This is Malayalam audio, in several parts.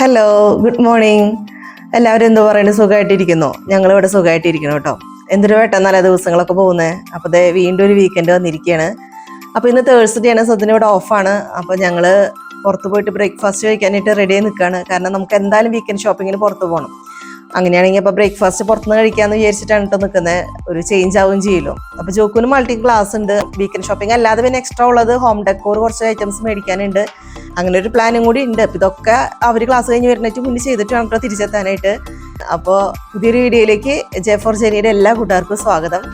ഹലോ ഗുഡ് മോർണിംഗ് എല്ലാവരും എന്തോ പറയുന്നത് സുഖമായിട്ടിരിക്കുന്നു. ഞങ്ങളിവിടെ സുഖമായിട്ടിരിക്കുന്നു കേട്ടോ. എന്തൊരു പെട്ടെന്നല്ല ദിവസങ്ങളൊക്കെ പോകുന്നത് അപ്പോൾ ദേ വീണ്ടും ഒരു വീക്കെൻഡ് വന്നിരിക്കുകയാണ്. അപ്പോൾ ഇന്ന് തേഴ്സ്ഡേ ആണ്. സദ്യന് ഇവിടെ ഓഫാണ് അപ്പോൾ ഞങ്ങൾ പുറത്ത് പോയിട്ട് ബ്രേക്ക്ഫാസ്റ്റ് കഴിക്കാനായിട്ട് റെഡി ആയി നിൽക്കുകയാണ് കാരണം നമുക്ക് എന്തായാലും വീക്കെൻഡ് ഷോപ്പിങ്ങിന് പുറത്ത് പോകണം അങ്ങനെയാണെങ്കിൽ അപ്പോൾ ബ്രേക്ക്ഫാസ്റ്റ് പുറത്തുനിന്ന് കഴിക്കാമെന്ന് വിചാരിച്ചിട്ടാണ് കേട്ടോ നിൽക്കുന്നത് ഒരു ചേഞ്ച് ആവുകയും ചെയ്യുമല്ലോ അപ്പോൾ ജോക്കുന് മൾട്ടി ക്ലാസ് ഉണ്ട്. വീക്കെൻഡ് ഷോപ്പിംഗ് അല്ലാതെ പിന്നെ എക്സ്ട്രാ ഉള്ളത് ഹോം ഡെക്കോർ കുറച്ച് ഐറ്റംസ് മേടിക്കാനുണ്ട്. അങ്ങനെ ഒരു പ്ലാനും കൂടി ഉണ്ട്. അപ്പോൾ ഇതൊക്കെ അവർ ക്ലാസ് കഴിഞ്ഞ് വരുന്നതിന് മുന്നേ ചെയ്തിട്ട് വേണം കേട്ടോ തിരിച്ചെത്താനായിട്ട്. അപ്പോൾ പുതിയൊരു വീഡിയോയിലേക്ക് ജെ ഫോർ ജെനിയുടെ എല്ലാ കൂട്ടുകാർക്കും സ്വാഗതം.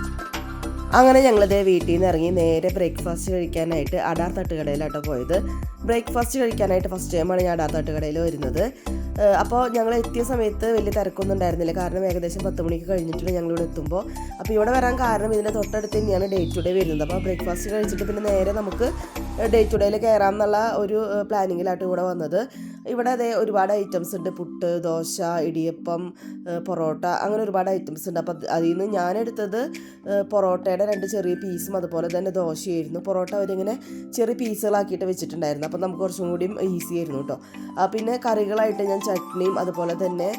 അങ്ങനെ ഞങ്ങളിത് വീട്ടിൽ നിന്ന് ഇറങ്ങി നേരെ ബ്രേക്ക്ഫാസ്റ്റ് കഴിക്കാനായിട്ട് അടാർ തട്ടുകടയിലാട്ടോ പോയത്. ബ്രേക്ക്ഫാസ്റ്റ് കഴിക്കാനായിട്ട് ഫസ്റ്റ് ടൈമാണ് ഞാൻ അടാർ തട്ടുകടയിൽ വരുന്നത്. അപ്പോൾ ഞങ്ങൾ എത്തിയ സമയത്ത് വലിയ തിരക്കൊന്നും ഉണ്ടായിരുന്നില്ല. കാരണം ഏകദേശം പത്ത് മണിക്ക് കഴിഞ്ഞിട്ടുണ്ട് ഞങ്ങളിവിടെ എത്തുമ്പോൾ അപ്പോൾ ഇവിടെ വരാൻ കാരണം ഇതിന്റെ തൊട്ടടുത്ത് തന്നെയാണ് ഡേ ടു ഡേ വരുന്നത്. അപ്പോൾ ബ്രേക്ക്ഫാസ്റ്റ് കഴിച്ചിട്ട് പിന്നെ നേരെ നമുക്ക് ഡേ ടു ഡേയിൽ കയറാം എന്നുള്ള ഒരു പ്ലാനിങ്ങിലായിട്ട് ഇവിടെ വന്നത്. ഇവിടെ അതേ ഒരുപാട് ഐറ്റംസ് ഉണ്ട്. പുട്ട് ദോശ ഇടിയപ്പം പൊറോട്ട അങ്ങനെ ഒരുപാട് ഐറ്റംസ് ഉണ്ട്. അപ്പം അതിൽ നിന്ന് ഞാനെടുത്തത് പൊറോട്ടയുടെ രണ്ട് ചെറിയ പീസും അതുപോലെ തന്നെ ദോശയായിരുന്നു. പൊറോട്ട അവരിങ്ങനെ ചെറിയ പീസുകളാക്കിയിട്ട് വെച്ചിട്ടുണ്ടായിരുന്നു. അപ്പം നമുക്ക് കുറച്ചും കൂടിയും ഈസി ആയിരുന്നു കേട്ടോ പിന്നെ കറികളായിട്ട് ഞാൻ ചട്നിയും അതുപോലെ തന്നെ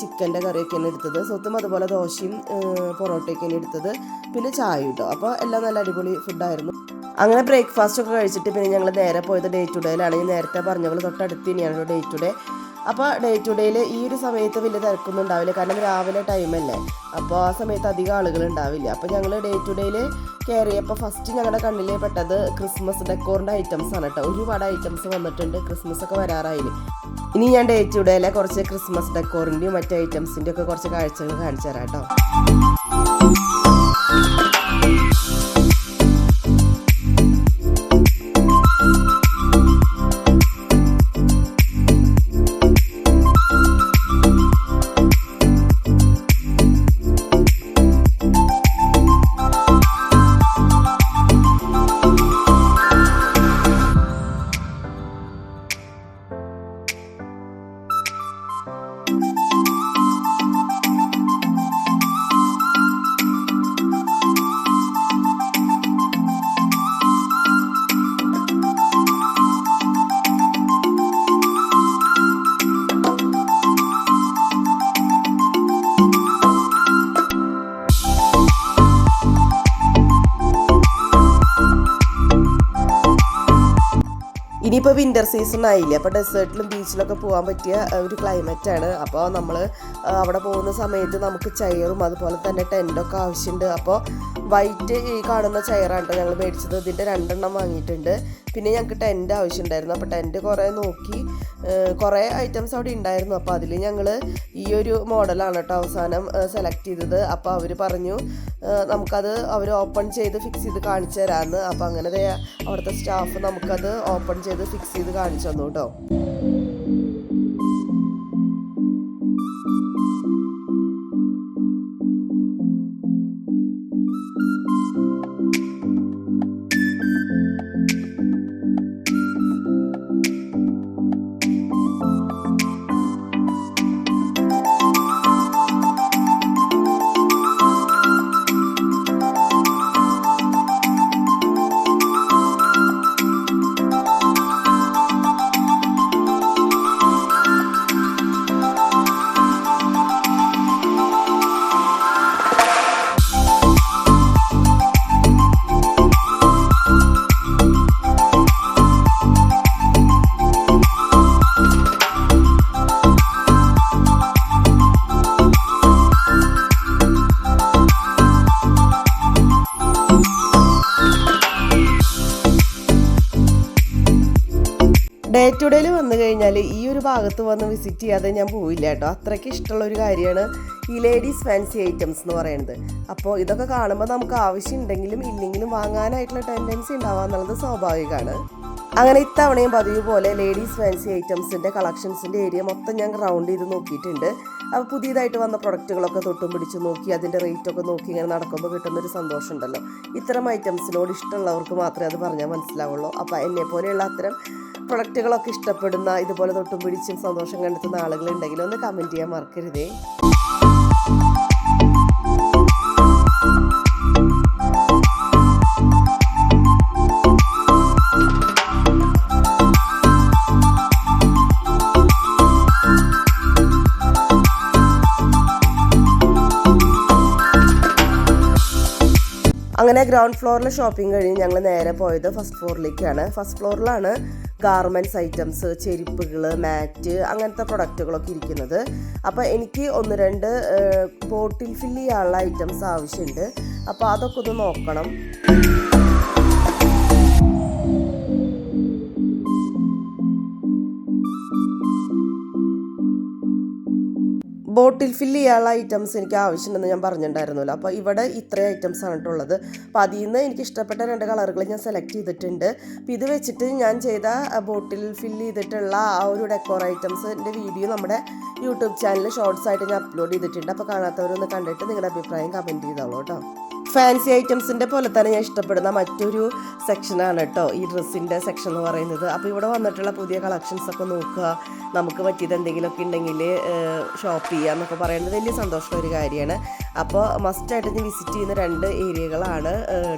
ചിക്കന്റെ കറിയൊക്കെയാണ് എടുത്തത്. സ്വത്തും അതുപോലെ ദോശയും പൊറോട്ടയൊക്കെയാണ് എടുത്തത്. പിന്നെ ചായ കേട്ടോ അപ്പോൾ എല്ലാം നല്ല അടിപൊളി ഫുഡായിരുന്നു അങ്ങനെ ബ്രേക്ക്ഫാസ്റ്റ് ഒക്കെ കഴിച്ചിട്ട് പിന്നെ ഞങ്ങൾ നേരെ പോയത് ഡേ ടു ഡേയിലാണ് നേരത്തെ പറഞ്ഞ പോലെ തൊട്ടടുത്ത് തന്നെയാണ് ഡേ ടു ഡേ അപ്പോൾ ഡേ ടു ഡേയിൽ ഈ ഒരു സമയത്ത് വലിയ തിരക്കൊന്നും ഉണ്ടാവില്ല. കാരണം രാവിലെ ടൈമല്ലേ അപ്പോൾ ആ സമയത്ത് അധികം ആളുകൾ ഉണ്ടാവില്ല. അപ്പോൾ ഞങ്ങൾ ഡേ ടു ഡേയിൽ കയറിയപ്പോൾ ഫസ്റ്റ് ഞങ്ങളുടെ കണ്ണിൽ പെട്ടത് ക്രിസ്മസ് ഡെക്കോറിന്റെ ഐറ്റംസ് ആണ് കേട്ടോ ഒരുപാട് ഐറ്റംസ് വന്നിട്ടുണ്ട്. ക്രിസ്മസ് ഒക്കെ വരാറായില്ല ഇനി ഞാൻ ഡേ ടു ഡേയിലെ കുറച്ച് ക്രിസ്മസ് ഡെക്കോറിന്റെയും മറ്റു ഐറ്റംസിന്റെയും ഒക്കെ കുറച്ച് കാഴ്ചകൾ കാണിച്ചു തരാം കേട്ടോ ഇനിയിപ്പോൾ വിന്റർ സീസൺ ആയില്ലേ? അപ്പോൾ ഡെസേർട്ടിലും ബീച്ചിലൊക്കെ പോകാൻ പറ്റിയ ഒരു ക്ലൈമറ്റ് ആണ്. അപ്പോൾ നമ്മൾ അവിടെ പോകുന്ന സമയത്ത് നമുക്ക് ചെയറും അതുപോലെ തന്നെ ടെന്റൊക്കെ ആവശ്യമുണ്ട് അപ്പോൾ വൈറ്റ് ഈ കാണുന്ന ചെയറാണ് ഞങ്ങൾ മേടിച്ചത്. ഇതിന്റെ രണ്ടെണ്ണം വാങ്ങിയിട്ടുണ്ട്. പിന്നെ ഞങ്ങൾക്ക് ടെന്റ് ആവശ്യമുണ്ടായിരുന്നു അപ്പോൾ ടെന്റ് കുറേ നോക്കി കുറേ ഐറ്റംസ് അവിടെ ഉണ്ടായിരുന്നു അപ്പോൾ അതിൽ ഞങ്ങൾ ഈ ഒരു മോഡലാണ് കേട്ടോ അവസാനം സെലക്ട് ചെയ്തത്. അപ്പോൾ അവർ പറഞ്ഞു നമുക്കത് അവർ ഓപ്പൺ ചെയ്ത് ഫിക്സ് ചെയ്ത് കാണിച്ചു തരാമെന്ന് അപ്പോൾ അങ്ങനെ അവിടുത്തെ സ്റ്റാഫ് നമുക്കത് ഓപ്പൺ ചെയ്ത് ഫിക്സ് ചെയ്ത് കാണിച്ചു തന്നു കേട്ടോ. ഡേ ടു ഡേയിൽ വന്നു കഴിഞ്ഞാൽ ഈ ഒരു ഭാഗത്ത് വന്ന് വിസിറ്റ് ചെയ്യാതെ ഞാൻ പോവില്ല കേട്ടോ. അത്രയ്ക്ക് ഇഷ്ടമുള്ള ഒരു കാര്യമാണ് ഈ ലേഡീസ് ഫാൻസി ഐറ്റംസ് എന്ന് പറയുന്നത്. അപ്പോൾ ഇതൊക്കെ കാണുമ്പോൾ നമുക്ക് ആവശ്യമുണ്ടെങ്കിലും ഇല്ലെങ്കിലും വാങ്ങാനായിട്ടുള്ള ടെൻഡൻസി ഉണ്ടാവാന്നുള്ളത് സ്വാഭാവികമാണ്. അങ്ങനെ ഇത്തവണയും പതിവ് പോലെ ലേഡീസ് ഫാൻസി ഐറ്റംസിന്റെ കളക്ഷൻസിന്റെ ഏരിയ മൊത്തം ഞാൻ റൗണ്ട് ചെയ്ത് നോക്കിയിട്ടുണ്ട്. അപ്പോൾ പുതിയതായിട്ട് വന്ന പ്രൊഡക്റ്റുകളൊക്കെ തൊട്ടും പിടിച്ച് നോക്കി അതിന്റെ റേറ്റൊക്കെ നോക്കി ഇങ്ങനെ നടക്കുമ്പോൾ കിട്ടുന്നൊരു സന്തോഷമുണ്ടല്ലോ. ഇത്തരം ഐറ്റംസിനോട് ഇഷ്ടമുള്ളവർക്ക് മാത്രമേ അത് പറഞ്ഞാൽ മനസ്സിലാവുള്ളൂ. അപ്പോൾ എന്നെ പോലെയുള്ള അത്തരം പ്രൊഡക്റ്റുകളൊക്കെ ഇഷ്ടപ്പെടുന്ന ഇതുപോലെ തൊട്ടും പിടിച്ചും സന്തോഷം കണ്ടെത്തുന്ന ആളുകളുണ്ടെങ്കിൽ ഒന്ന് കമന്റ് ചെയ്യാൻ മറക്കരുതേ. അങ്ങനെ ഗ്രൗണ്ട് ഫ്ലോറിൽ ഷോപ്പിംഗ് കഴിഞ്ഞ് ഞങ്ങൾ നേരെ പോയത് ഫസ്റ്റ് ഫ്ലോറിലേക്കാണ് ഫസ്റ്റ് ഫ്ലോറിലാണ് ഗാർമെന്റ്സ് ഐറ്റംസ് ചെരുപ്പുകൾ മാറ്റ് അങ്ങനത്തെ പ്രൊഡക്റ്റുകളൊക്കെ ഇരിക്കുന്നത്. അപ്പോൾ എനിക്ക് ഒന്ന് രണ്ട് ബോട്ടിൽ ഫില്ല് ചെയ്യാനുള്ള ഐറ്റംസ് ആവശ്യമുണ്ട് അപ്പോൾ അതൊക്കെ ഒന്ന് നോക്കണം. ബോട്ടിൽ ഫില്ല് ചെയ്യാനുള്ള ഐറ്റംസ് എനിക്ക് ആവശ്യമുണ്ടെന്ന് ഞാൻ പറഞ്ഞിട്ടുണ്ടായിരുന്നല്ലോ. അപ്പോൾ ഇവിടെ ഇത്രയും ഐറ്റംസ് ആണ് ഉള്ളത്. അപ്പോൾ അതിൽ നിന്ന് എനിക്ക് ഇഷ്ടപ്പെട്ട രണ്ട് കളറുകൾ ഞാൻ സെലക്ട് ചെയ്തിട്ടുണ്ട്. അപ്പോൾ ഇത് വെച്ചിട്ട് ഞാൻ ചെയ്ത ബോട്ടിൽ ഫില്ല് ചെയ്തിട്ടുള്ള ആ ഒരു ഡെക്കോർ ഐറ്റംസിന്റെ വീഡിയോ നമ്മുടെ യൂട്യൂബ് ചാനലിൽ ഷോർട്സ് ആയിട്ട് ഞാൻ അപ്ലോഡ് ചെയ്തിട്ടുണ്ട്. അപ്പോൾ കാണാത്തവരൊന്ന് കണ്ടിട്ട് നിങ്ങളുടെ അഭിപ്രായം കമന്റ് ചെയ്തോളൂ കേട്ടോ. ഫാൻസി ഐറ്റംസിന്റെ പോലെ തന്നെ ഞാൻ ഇഷ്ടപ്പെടുന്ന മറ്റൊരു സെക്ഷനാണ് കേട്ടോ ഈ ഡ്രസ്സിന്റെ സെക്ഷൻ എന്ന് പറയുന്നത്. അപ്പോൾ ഇവിടെ വന്നിട്ടുള്ള പുതിയ കളക്ഷൻസൊക്കെ നോക്കുക. നമുക്ക് പറ്റിയത് എന്തെങ്കിലുമൊക്കെ ഉണ്ടെങ്കിൽ ഷോപ്പ് ചെയ്യുക എന്നൊക്കെ പറയുന്നത് വലിയ സന്തോഷമുള്ള ഒരു കാര്യമാണ്. അപ്പോൾ മസ്റ്റായിട്ട് ഞാൻ വിസിറ്റ് ചെയ്യുന്ന രണ്ട് ഏരിയകളാണ്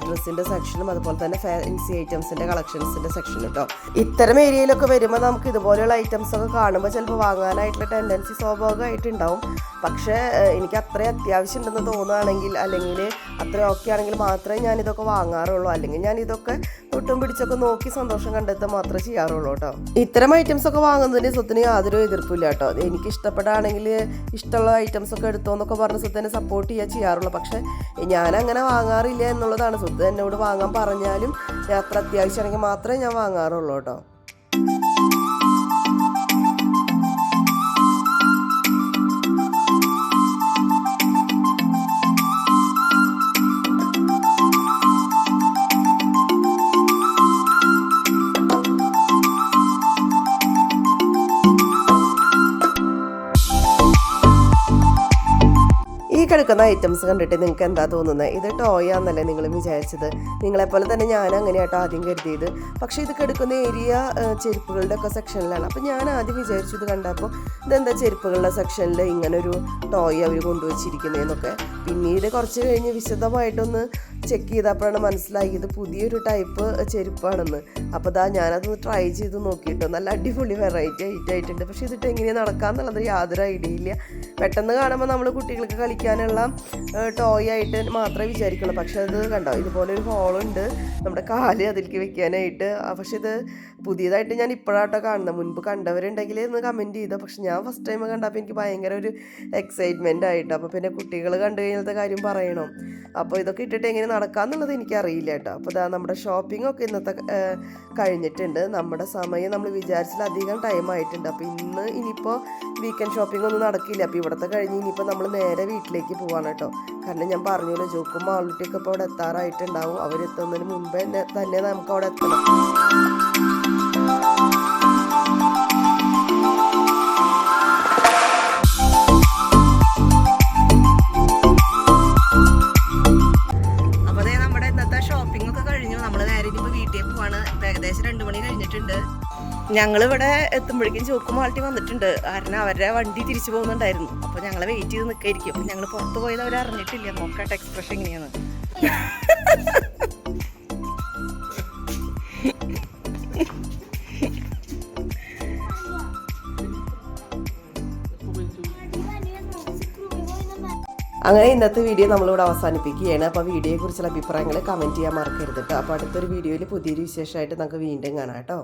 ഡ്രസ്സിന്റെ സെക്ഷനും അതുപോലെ തന്നെ ഫാൻസി ഐറ്റംസിന്റെ കളക്ഷൻസിന്റെ സെക്ഷനും കേട്ടോ ഇത്തരം ഏരിയയിലൊക്കെ വരുമ്പോൾ നമുക്ക് ഇതുപോലെയുള്ള ഐറ്റംസ് ഒക്കെ കാണുമ്പോൾ ചിലപ്പോൾ വാങ്ങാനായിട്ടുള്ള ടെൻഡൻസി സ്വാഭാവികമായിട്ടുണ്ടാവും. പക്ഷേ എനിക്ക് അത്രയും അത്യാവശ്യം ഉണ്ടെന്ന് തോന്നുകയാണെങ്കിൽ അല്ലെങ്കിൽ അത്രയും ഓക്കെ ആണെങ്കിൽ മാത്രമേ ഞാൻ ഇതൊക്കെ വാങ്ങാറുള്ളൂ. അല്ലെങ്കിൽ ഞാൻ ഇതൊക്കെ തൊട്ടും പിടിച്ചൊക്കെ നോക്കി സന്തോഷം കണ്ടെത്താൻ മാത്രമേ ചെയ്യാറുള്ളൂ കേട്ടോ ഇത്തരം ഐറ്റംസ് ഒക്കെ വാങ്ങുന്നതിന് സ്വത്തിന് യാതൊരു എതിർപ്പില്ല കേട്ടോ എനിക്ക് ഇഷ്ടപ്പെടുകയാണെങ്കിൽ ഇഷ്ടമുള്ള ഐറ്റംസ് ഒക്കെ എടുത്തോ എന്നൊക്കെ പറഞ്ഞ് സ്വത്തിനെ സപ്പോർട്ട് ചെയ്യാൻ ചെയ്യാറുള്ളൂ. പക്ഷേ ഞാൻ അങ്ങനെ വാങ്ങാറില്ല എന്നുള്ളതാണ്. സുദ്ധ എന്നോട് വാങ്ങാൻ പറഞ്ഞാലും ഞാൻ അത്ര അത്യാവശ്യമാണെങ്കിൽ മാത്രമേ ഞാൻ വാങ്ങാറുള്ളൂ കേട്ടോ. കിടക്കുന്ന ഐറ്റംസ് കണ്ടിട്ട് നിങ്ങൾക്ക് എന്താ തോന്നുന്നത് ഇത് ടോയാന്നല്ലേ നിങ്ങൾ വിചാരിച്ചത്. നിങ്ങളെപ്പോലെ തന്നെ ഞാൻ അങ്ങനെയാട്ടോ ആദ്യം കരുതിയത്. പക്ഷേ ഇത് കിടക്കുന്ന ഏരിയ ചെരുപ്പുകളുടെ ഒക്കെ സെക്ഷനിലാണ് അപ്പോൾ ഞാൻ ആദ്യം വിചാരിച്ചു ഇത് കണ്ടപ്പോൾ ഇതെന്താ ചെരുപ്പുകളുടെ സെക്ഷനിൽ ഇങ്ങനൊരു ടോയ് അവർ കൊണ്ടുവച്ചിരിക്കുന്നതെന്നൊക്കെ പിന്നീട് കുറച്ച് കഴിഞ്ഞ് വിശദമായിട്ടൊന്ന് ചെക്ക് ചെയ്തപ്പോഴാണ് മനസ്സിലായി ഇത് പുതിയൊരു ടൈപ്പ് ചെരുപ്പാണെന്ന്. അപ്പോൾ ദാ ഞാനതൊന്ന് ട്രൈ ചെയ്ത് നോക്കിയിട്ടോ നല്ല അടിപൊളി വെറൈറ്റി ഐറ്റം ആയിട്ടുണ്ട്. പക്ഷേ ഇതിട്ട് എങ്ങനെയാണ് നടക്കാന്നുള്ളത് യാതൊരു ഐഡിയ ഇല്ല. പെട്ടെന്ന് കാണുമ്പോൾ നമ്മൾ കുട്ടികൾക്ക് കളിക്കാനുള്ള ടോയ് ആയിട്ട് മാത്രമേ വിചാരിക്കുള്ളൂ. പക്ഷേ അത് കണ്ടോ ഇതുപോലെ ഒരു ഹോളുണ്ട് നമ്മുടെ കാൽ അതിലേക്ക് വെക്കാനായിട്ട്. പക്ഷെ ഇത് പുതിയതായിട്ട് ഞാൻ ഇപ്പോഴാട്ടോ കാണുന്നത്. മുൻപ് കണ്ടവരുണ്ടെങ്കിൽ ഒന്ന് കമന്റ് ചെയ്തോ. പക്ഷെ ഞാൻ ഫസ്റ്റ് ടൈം കണ്ടപ്പോൾ എനിക്ക് ഭയങ്കര ഒരു എക്സൈറ്റ്മെന്റ് ആയിട്ട്. അപ്പോൾ പിന്നെ കുട്ടികൾ കണ്ടു കഴിഞ്ഞാലത്തെ കാര്യം പറയണം? അപ്പോൾ ഇതൊക്കെ ഇട്ടിട്ട് എങ്ങനെ നടക്കാന്നുള്ളത് എനിക്കറിയില്ല കേട്ടോ. അപ്പോൾ ഇതാ നമ്മുടെ ഷോപ്പിംഗ് ഒക്കെ ഇന്നത്തെ കഴിഞ്ഞിട്ടുണ്ട്. നമ്മുടെ സമയം നമ്മൾ വിചാരിച്ചതിലധികം ടൈം ആയിട്ടുണ്ട്. അപ്പോൾ ഇന്ന് ഇനിയിപ്പോൾ വീക്കെൻഡ് ഷോപ്പിംഗ് ഒന്നും നടക്കില്ല. അപ്പോൾ ഇവിടുത്തെ കഴിഞ്ഞ് ഇനിയിപ്പോൾ നമ്മൾ നേരെ വീട്ടിലേക്ക് പോവാണ് കേട്ടോ. കാരണം ഞാൻ പറഞ്ഞല്ലോ ജോക്കും മാളുട്ടിയൊക്കെ ഇപ്പോൾ അവിടെ എത്താറായിട്ടുണ്ടാവും. അവരെത്തുന്നതിന് മുമ്പേ തന്നെ നമുക്ക് അവിടെ എത്തണം. നമ്മൾ നേരെ ഇനിയിപ്പോൾ വീട്ടിൽ പോവാണ്. ഏകദേശം രണ്ട് മണി കഴിഞ്ഞിട്ടുണ്ട്. ഞങ്ങൾ ഇവിടെ എത്തുമ്പോഴേക്കും ചോക്കും മാൾട്ടി വന്നിട്ടുണ്ട്. കാരണം അവരുടെ വണ്ടി തിരിച്ചു പോകുന്നുണ്ടായിരുന്നു. അപ്പോൾ ഞങ്ങൾ വെയിറ്റ് ചെയ്ത് നിൽക്കായിരിക്കും അപ്പൊ ഞങ്ങൾ പുറത്ത് പോയത് അവർ അറിഞ്ഞിട്ടില്ല. നോക്കട്ടെ എക്സ്പ്രഷൻ എങ്ങനെയാണ് അങ്ങനെ ഇന്നത്തെ വീഡിയോ നമ്മളിവിടെ അവസാനിപ്പിക്കുകയാണ്. അപ്പോൾ വീഡിയോയെക്കുറിച്ചുള്ള അഭിപ്രായങ്ങൾ കമന്റ് ചെയ്യാൻ മറക്കരുത് കേട്ടോ. അപ്പോൾ അടുത്തൊരു വീഡിയോയിൽ പുതിയൊരു വിശേഷമായിട്ട് നമുക്ക് വീണ്ടും കാണാം കേട്ടോ.